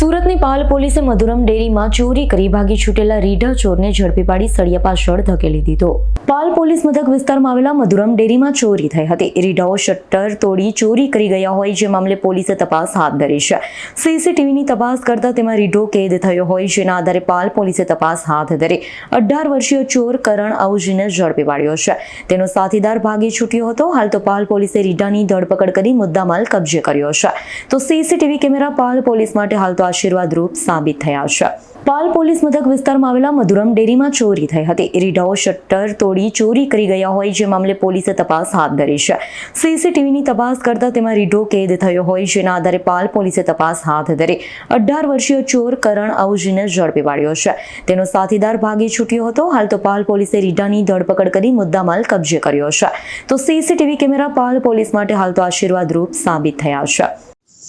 સુરતની પાલ પોલીસે મધુરમ ડેરીમાં ચોરી કરી ભાગી છૂટેલા રીઢા ચોરને ઝડપી પાડી સળિયા પાછળ ધકેલી દીધો. પાલ પોલીસ મથક વિસ્તારમાં આવેલા મધુરમ ડેરીમાં ચોરી થઈ હતી. રીઢાઓ શટર તોડી ચોરી કરી ગયા હોય જે મામલે પોલીસે તપાસ હાથ ધરી છે. સીસીટીવીની તપાસ કરતા તેમાં રીઢો કેદ થયો હોય જેના આધારે પાલ પોલીસે તપાસ હાથ ધરી અઢાર વર્ષીય ચોર કરણ આઉજીને ઝડપી પાડ્યો છે. તેનો સાથીદાર ભાગી છૂટ્યો હતો. હાલ તો પાલ પોલીસે રીઢાની ધરપકડ કરી મુદ્દામાલ કબજે કર્યો છે. તો સીસીટીવી કેમેરા પાલ પોલીસ માટે હાલ તો આશીર્વાદરૂપ સાબિત થયા છે. પાલ પોલીસ મથક વિસ્તારમાં આવેલા મધુરમ ડેરીમાં ચોરી થઈ હતી. રીઢાઓ, શટર તોડી ચોરી કરી ગયા હોય જે મામલે પોલીસે તપાસ હાથ ધરી છે. સીસીટીવીની તપાસ કરતા તેમાં રીઢો કેદ થયો હોય જેના આધારે પાલ પોલીસે તપાસ હાથ ધરી. અઢાર વર્ષીય ચોર કરણ અવજીને ઝડપી પાડ્યો છે. તેનો સાથીદાર ભાગી છૂટ્યો હતો. હાલ તો પાલ પોલીસે રીઢાની ધરપકડ કરી મુદ્દામાલ કબજે કર્યો છે. તો સીસીટીવી કેમેરા પાલ પોલીસ માટે હાલ તો આશીર્વાદરૂપ સાબિત થયા છે.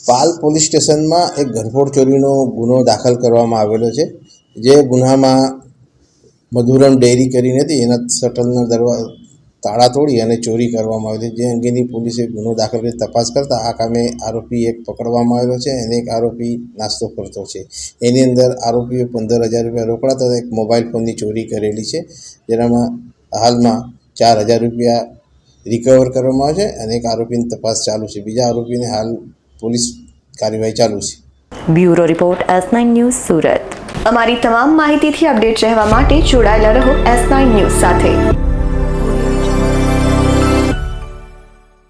પાલ પોલીસ સ્ટેશનમાં એક ઘરફોડ ચોરીનો ગુનો દાખલ કરવામાં આવેલો છે, જે ગુનામાં મધુરમ ડેરી કરીને હતી. એના શટલના દરવા, તાળા તોડી અને ચોરી કરવામાં આવી હતી. જે અંગેની પોલીસે ગુનો દાખલ કરી તપાસ કરતાં આ કામે આરોપી એક પકડવામાં આવેલો છે અને એક આરોપી નાસ્તો કરતો છે. એની અંદર આરોપીએ પંદર હજાર રૂપિયા રોકડા તથા એક મોબાઈલ ફોનની ચોરી કરેલી છે, જેનામાં હાલમાં ચાર હજાર રૂપિયા રિકવર કરવામાં આવે છે અને એક આરોપીની તપાસ ચાલુ છે. બીજા આરોપીને હાલ પોલીસ કાર્યવાહી ચાલુ છે. Bureau report S nine news Surat. અમારી તમામ માહિતીથી અપડેટ રહેવા માટે જોડાયેલા રહો એસ નાઇન ન્યૂઝ સાથે.